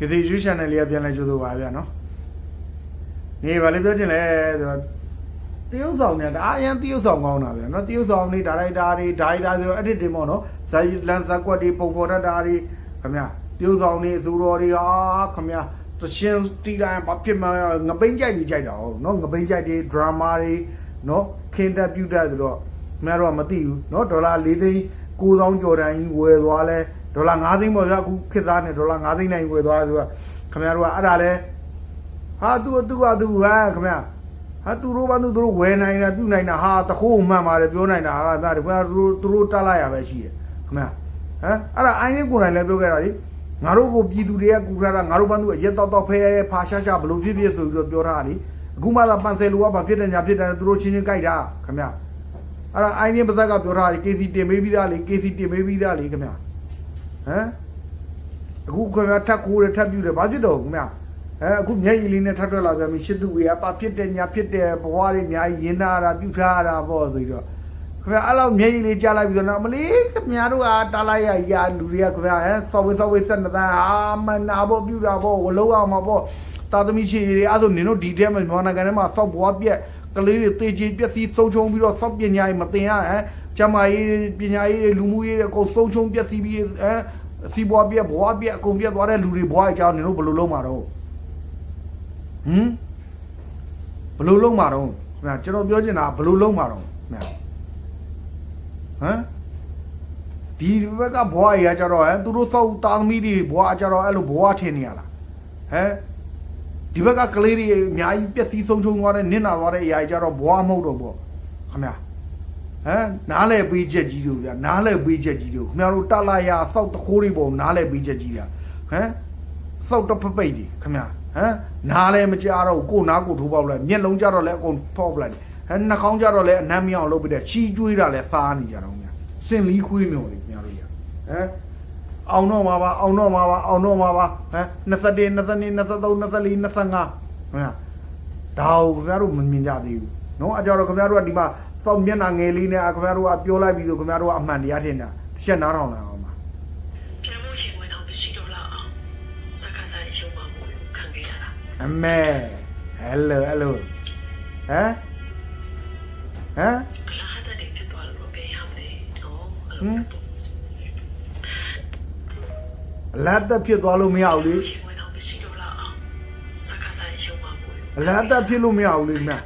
ကစီယူ channel လေးကပြန်လဲကြိုးဆိုပါဗျာနော်နေပါလေပြောချင်လဲဆိုတော့တရုပ်ဆောင်เนี่ยဒါအရင်တရုပ်ဆောင်ကောင်းတာဗျာနော်တရုပ်ဆောင်နေဒါရိုက်တာတွေဒါရိုက်တာဆို edit တွေပေါ့နော်ဇာတ်လန်ဇက်ကွက်တွေပုံဖော်တတ်တာတွေခင်ဗျာတရုပ်ဆောင်နေအစိုးရတွေဟာခင်ဗျာတရှင်တီတိုင်းဘာဖြစ်မှငပိန်းကြိုက်ပြီးကြိုက်တာဟုတ်နော်ငပိန်းကြိုက်တွေ drama တွေနော်ခင်တက်ပြုတ်တက်ဆိုတော့ခင်ဗျားတို့ကမသိဘူးနော်ဒေါ်လာ၄သိန်း9000ကျော်တန်းကြီးဝယ်သွားလဲ ဒေါ်လာ9သိန်းပေါ့ဗျာအခုခေတ်သားနဲ့ဒေါ်လာ9သိန်းနိုင်ဝယ်သွားဆိုတော့ခင်ဗျားတို့ကအဲ့ဒါလဲဟာသူသူကသူဟာခင်ဗျာဟာသူတို့ဘာသူတို့ဝယ်နိုင်တာပြုနိုင်တာဟာတခိုးမှန်ပါတယ်ပြောနိုင်တာဟာဗျာဒီကသူတို့သူတို့တက်လိုက်ရပဲရှိရခင်ဗျာဟမ်အဲ့ဒါအိုင်းလေးကိုယ်တိုင်လည်းပြောခဲ့တာလေငါတို့ကိုပြည်သူတွေကကူထားတာငါတို့ဘာသူအရက်တော့တော့ဖဲဖာရှားရှားဘလို့ဖြစ်ဖြစ်ဆိုပြီးတော့ပြောထားတာလေအခုမှသာပန်ဆယ်လူကဘာဖြစ်တယ်ညာဖြစ်တယ်သူတို့ချင်းချင်းကြိုက်တာခင်ဗျာအဲ့ဒါအိုင်းလေးပါဇက်ကပြောထားတာလေ KC တင်ပေးပြီးသားလေ KC တင်ပေးပြီးသားလေခင်ဗျာ ဟမ်အခုခင်ဗျာထက်ခိုးတယ်ထက်ပြူတယ်ဘာဖြစ်တော့ခင်ဗျာအဲအခုမျက်ရည်လေးနဲ့ထပ်ထွက်လာပြန်ပြီရှစ်သူဝေကပါဖြစ်တဲ့ညာဖြစ်တဲ့ဘဝတွေအများကြီးရင်နာတာပြုထားရတာပေါ့ဆိုပြီးတော့ခင်ဗျာအဲ့လောက်မျက်ရည်လေးကြားလိုက်ပြီးတော့နော်မလေးခင်ဗျားတို့ကတားလိုက်ရရာလူတွေကခင်ဗျာဟဲဆော်ဝေးဆော်ဝေးဆက်နေသားအာမနာဖို့ပြုတာပေါ့ဝလုံးအောင်မှာပေါ့တာသမီရှိတွေအဲ့ဆိုနင်တို့ဒီထဲမှာမြန်မာနိုင်ငံထဲမှာဆောက်ဘွားပြက်ကလေးတွေတေချေပြက်စီးဆုံးချုံပြီးတော့ဆောက်ပညာရေးမတင်ရဟဲ ကျမရေးပညာရေးတွေလူမှုရေးတွေအကုန်ဆုံးချုံပြက်စီးပြီးအဲစီးဘွားပြက်ဘွားပြက်အကုန်ပြက်သွားတဲ့လူတွေဘွားအကြောင်းနင်တို့ဘယ်လိုလုပ်မှာတော့ဟမ်ဘယ်လိုလုံးမှာတော့ခင်ဗျာကျွန်တော်ပြောချင်တာဘယ်လိုလုံးမှာတော့ခင်ဗျာဟမ်ဒီဘက်ကဘွားကြီးကကြတော့ဟမ်သူတို့စောက်သားသမီးတွေဘွားကြတော့အဲ့လိုဘွားထင်နေရလားဟမ်ဒီဘက်ကကလေးတွေအများကြီးပျက်စီးဆုံးရှုံးသွားတဲ့နစ်နာသွားတဲ့အရာကြီးကြတော့ဘွားမဟုတ်တော့ပေါ့ခင်ဗျာ ဟမ်နားလဲပေးချက်ကြီးတို့ဗျာနားလဲပေးချက်ကြီးတို့ခင်ဗျားတို့တလာရစောက်တခိုးတွေပုံနားလဲပေးချက်ကြီးတာဟမ်စောက်တဖပိတ်တွေခင်ဗျာဟမ်နားလဲမကြတော့ဘူးကိုယ်နားကိုထိုးပေါက်လိုက်မျက်လုံးကြတော့လဲအကုန်ဖောက်ပလိုက်ဟမ်နှာခေါင်းကြတော့လဲအနမ်းမြောင်လုပ်ပြီးတဲ့ချီကျွေးတာလဲစားနေကြတော့ဗျာစင်လီခွေးမျိုးတွေခင်ဗျားတို့ရဟမ်အောင်တော့မှာပါအောင်တော့မှာပါအောင်တော့မှာပါဟမ်21 22 23 24 25ဟမ်ဒါကိုခင်ဗျားတို့မမြင်ကြသေးဘူးနော်အကြောတော့ခင်ဗျားတို့ကဒီမှာ စောက်မျက်နှာငယ်လေးနဲ့ခင်ဗျားတို့ကပြောလိုက်ပြီးဆိုခင်ဗျားတို့ကအမှန်တရားထင်တာတစ်ချက်နားထောင်လာအောင်ပါပြန်ဖို့ရင်ဝင်အောင်မရှိတော့လောက်အောင်စကားဆိုင်ရုံမှမှုခံခဲ့ရတာအမေဟယ်လိုဟယ်လိုဟမ်ဟမ်အလားတူတွေဖြစ်သွားလို့ပဲရမယ်နော်အဲ့လိုပေါ့အလတ်သက်ဖြစ်သွားလို့မရဘူးလေရင်ဝင်အောင်မရှိတော့လောက်အောင်စကားဆိုင်ရုံမှမှုအလတ်သက်ဖြစ်လို့မရဘူးလေမြတ်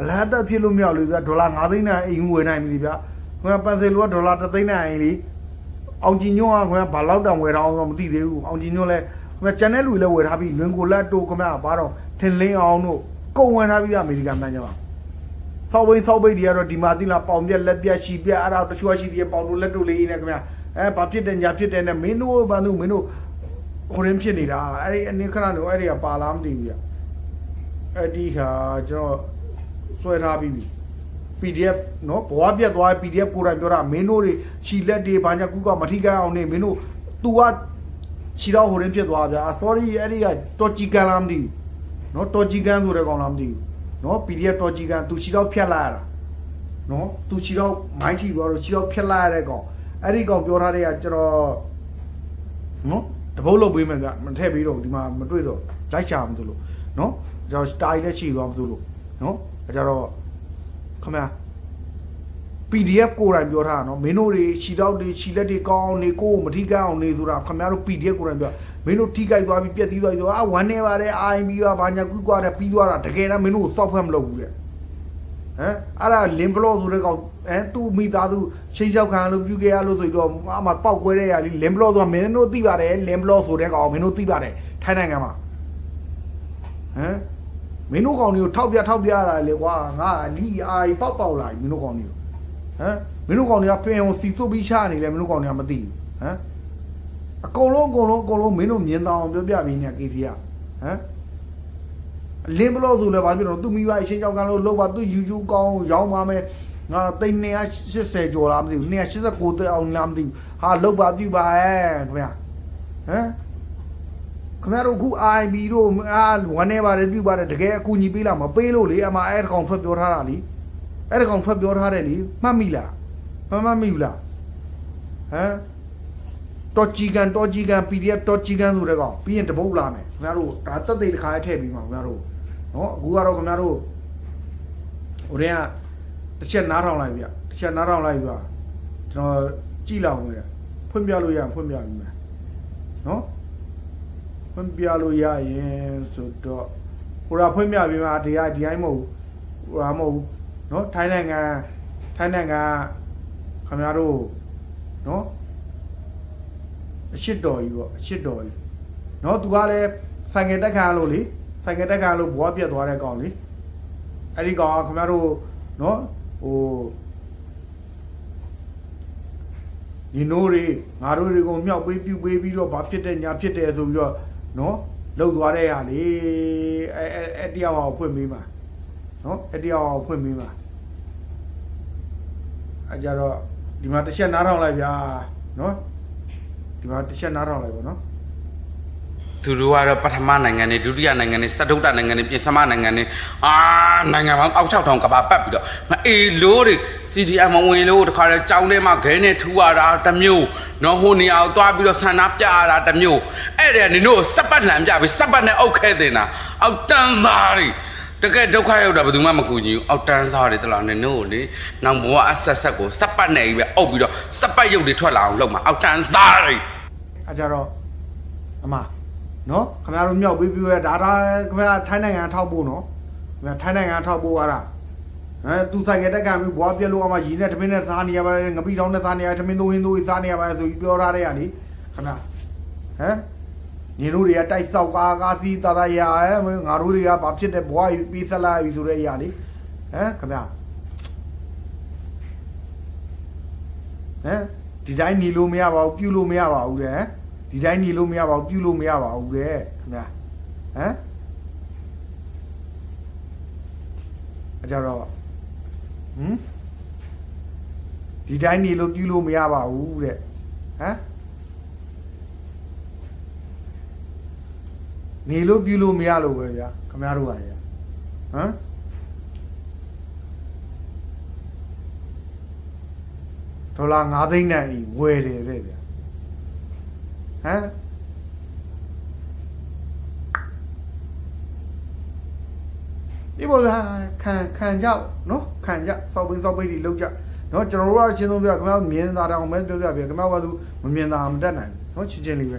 အလတ်သက်ဖြစ်လို့မရဘူးလေဗျာဒေါ်လာ9သိန်းနဲ့အိမ်ဝယ်နိုင်ပြီဗျာခင်ဗျာပန်ဆယ်လိုကဒေါ်လာ3သိန်းနဲ့အိမ်လीအောင်ကြည်ညွန့်ကခင်ဗျာဘာလောက်တောင်ဝယ်ထားအောင်တော့မသိသေးဘူးအောင်ကြည်ညွန့်လဲခင်ဗျာကျန်တဲ့လူတွေလည်းဝယ်ထားပြီးလွင်ကိုလက်တို့ခင်ဗျာဘာတော့ထင်လင်းအောင်တို့ကုန်ဝယ်ထားပြီးအမေရိကန်မှန်းကြပါဆောက်ဝင်းဆောက်ပိတ်တွေကတော့ဒီမှာတိလာပေါင်ပြက်လက်ပြက်ချီပြက်အဲ့ဒါတချို့ရှိသေးပေါင်တို့လက်တို့လေးနဲ့ခင်ဗျာအဲဘာဖြစ်တယ်ညာဖြစ်တယ်နဲ့မင်းတို့ဘာလို့မင်းတို့ဟိုရင်းဖြစ်နေတာအဲ့ဒီအနေခဏတော့အဲ့ဒီကပါလားမသိဘူးဗျအဲ့ဒီဟာကျွန်တော် ဆွဲထားပြီးပြီ PDF เนาะဘွားပြတ်သွား PDF ကိုယ်တိုင်ပြောတာမင်းတို့တွေခြီလက်တွေဘာညာကူကမထိခိုက်အောင်နေမင်းတို့ तू ကခြီတော့ဟိုရင်းဖြစ်သွားဗျာ sorry အဲ့ဒီကတော်ဂျီကန်လားမသိဘူးเนาะတော်ဂျီကန်ဆိုတဲ့ကောင်လားမသိဘူးเนาะ PDF တော်ဂျီကန် तू ခြီတော့ဖြတ်လာရတာเนาะ तू ခြီတော့မိုင်းထီသွားတော့ခြီတော့ဖြတ်လာရတဲ့ကောင်အဲ့ဒီကောင်ပြောထားတဲ့ကကျွန်တော်နော်တပုတ်လုတ်ပေးမယ်ဗျမထည့်ပေးတော့ဘူးဒီမှာမတွေ့တော့လိုက်ချအောင်သူလို့နော်ကျွန်တော်စတိုင်လည်းချီသွားမသူလို့နော် အဲကြတော့ခမ PDF ကိုယ်တိုင်ပြောထားတာနော်မင်းတို့တွေခြိတော့တွေခြိလက်တွေကောင်းအောင်နေကိုယ်ကိုမထိခိုက်အောင်နေဆိုတာခမတို့ PDF ကိုယ်တိုင်ပြောမင်းတို့ထိခိုက်သွားပြီးပြက်သီးသွားပြီးတော့အာဝမ်းနေပါတယ် IMB ကဘာညာကူးကွာတယ်ပြီးသွားတာတကယ်တော့မင်းတို့ကိုစောက်ဖက်မလုပ်ဘူးတဲ့ဟမ်အဲ့ဒါလင်ဘလော့ဆိုတဲ့ကောင်အဲသူ့မိသားစုရှိတ်ရောက်ခံလို့ပြုခဲ့ရလို့ဆိုပြီးတော့အမှပောက်ကွဲတဲ့ຢာလေးလင်ဘလော့ဆိုတာမင်းတို့သိပါတယ်လင်ဘလော့ဆိုတဲ့ကောင်မင်းတို့သိပါတယ်ထိုင်းနိုင်ငံမှာဟမ် မင်းတို့ကောင်တွေကိုထောက်ပြထောက်ပြရတာလေကွာငါလီအာပေါက်ပေါက်လာပြီမင်းတို့ကောင်တွေကိုဟမ်မင်းတို့ကောင်တွေကပင်အောင်စီစုပ်ပြီးချနေလဲမင်းတို့ကောင်တွေကမသိဘူးဟမ်အကုန်လုံးအကုန်လုံးအကုန်လုံးမင်းတို့မြင်တောင်ပြောပြပြီးနေကေဖီကဟမ်လင်းဘလို့ဆိုလဲဘာဖြစ်လို့သူမိဘအရှင်းကြောက်ကလို့လောက်ပါသူယူယူကောင်းရောင်းပါမယ်ငါသိန်း280ကျော်လားမသိဘူး289တက်အောင်လားမသိဘူးဟာလောက်ပါပြပါရဲ့ခင်ဗျာဟမ် ခင်ဗျားတို့အခု IB တို့အာဝန်နေပါတယ်ပြပါတယ်တကယ်အကူညီပေးလာမပေးလို့လေအမအဲ့ကောင်ထွက်ပြောထားတာလीအဲ့ဒါကောင်ထွက်ပြောထားတယ်လीမှတ်မိလားမမှတ်မိဘူးလားဟမ်တော်ကြီးကန်တော်ကြီးကန် PDF တော်ကြီးကန်ဆိုတဲ့ကောင်ပြီးရင်တပုတ်လာမယ်ခင်ဗျားတို့ဒါတက်သိတစ်ခါထည့်ပြီးမှာခင်ဗျားတို့နော်အခုကတော့ခင်ဗျားတို့ဟိုတည်းကတစ်ချက်နားထောင်လိုက်ဗျတစ်ချက်နားထောင်လိုက်ဗျကျွန်တော်ကြည့်လောက်မယ်ဖွင့်ပြလို့ရရင်ဖွင့်ပြပြီမယ်နော် ဖွင့်ပြလို့ရရင်ဆိုတော့ဟိုရာဖွင့်ပြပြီးမှဒီကဒီတိုင်းမဟုတ်ဟိုရာမဟုတ်နော်ထိုင်းနိုင်ငံထိုင်းနိုင်ငံခင်ဗျားတို့နော်အရှိတော်ကြီးပေါ့အရှိတော်ကြီးနော်သူကလည်းဆိုင်ကယ်တက်ခံလို့လေဆိုင်ကယ်တက်ခံလို့ဘွားပြက်သွားတဲ့ကောင်လေအဲ့ဒီကောင်ကခင်ဗျားတို့နော်ဟိုညီနိုးတွေငါတို့တွေကိုမြောက်ပေးပြုပေးပြီးတော့ဘာဖြစ်တဲ့ညာဖြစ်တယ်ဆိုပြီးတော့ နော်လှုပ်သွားတဲ့ဟာလေအဲအဲတရားဟောဖွင့်ပြီးမှာနော်အဲတရားဟောဖွင့်ပြီးမှာအဲကြတော့ဒီမှာတစ်ချက်နားထောင်လိုက်ဗျာနော်ဒီမှာတစ်ချက်နားထောင်လိုက်ပါနော် သူတို့ကတော့ပထမနိုင်ငံနဲ့ဒုတိယနိုင်ငံနဲ့စတုတ္တနိုင်ငံနဲ့ပြင်စမနိုင်ငံနဲ့အာနိုင်ငံပေါင်းအောက်6000ကဘာပတ်ပြီးတော့မအေးလို့တွေ CDM ဝင်လို့တခါလဲကြောင်းထဲမှာခဲနဲ့ထူရတာတစ်မျိုးနော်ဟိုနေရာကိုသွားပြီးတော့ဆန္ဒပြရတာတစ်မျိုးအဲ့ဒါနင်တို့စက်ပတ်လန်ပြပြီးစက်ပတ်နဲ့အုပ်ခဲတင်တာအောက်တန်းစားတွေတကယ်ဒုက္ခရောက်တာဘယ်သူမှမကူညီဘူးအောက်တန်းစားတွေတလားနင်တို့ကိုလေနောက်ဘဝအဆက်ဆက်ကိုစက်ပတ်နဲ့ကြီးပဲအုပ်ပြီးတော့စက်ပတ်ရုပ်တွေထွက်လာအောင်လုပ်မှာအောက်တန်းစားတွေအဲကြတော့အမ နော်ခင်ဗျားတို့မြောက်ပြီးပြီးရဲဒါဒါခင်ဗျားထိုင်းနိုင်ငံထောက်ဖို့နော်ခင်ဗျားထိုင်းနိုင်ငံထောက်ဖို့အားလားအဲသူဆိုင်ကတက်ကန်ပြီးဘွားပြက်လို့အမရီနဲ့တမင်းနဲ့စားနေရပါတယ်ငပိတောင်းနဲ့စားနေရတမင်းတို့ဟင်းတို့စားနေရပါတယ်ဆိုပြီးပြောထားတဲ့ဟာလေခင်ဗျာဟမ်ညီတို့တွေကတိုက်ဆောက်ကားကားစီတာတာရအဲငါတို့တွေကဘာဖြစ်တဲ့ဘွားပြီးဆက်လာပြီဆိုတဲ့အရာလေဟမ်ခင်ဗျာဟမ်ဒီတိုင်းညီလို့မရပါဘူးပြုလို့မရပါဘူးတဲ့ဟမ် ဒီတိုင်းညီလို့မရပါဘူးပြုလို့မရပါဘူးတဲ့ခင်ဗျာဟမ်အကြတော့ဟမ်ဒီတိုင်းညီလို့ပြုလို့မရပါဘူးတဲ့ဟမ်နေလို့ပြုလို့မရလို့ပဲဗျာခင်ဗျားတို့ပါဗျာဟမ်ဒေါ်လာ9သိန်းနဲ့ဤဝယ်တယ်တဲ့ဗျာ ဟမ်ဒီပေါ်ကခံခံကြနော်ခံကြစောက်ပင်းစောက်ပိတ်တွေလောက်ကြနော်ကျွန်တော်တို့ကရှင်းဆုံးပြခင်ဗျားမြင်သာတောင်ပဲပြောပြပြခင်ဗျားကသူမမြင်သာမတတ်နိုင်ဘူးနော်ချင်းချင်းလေးပဲ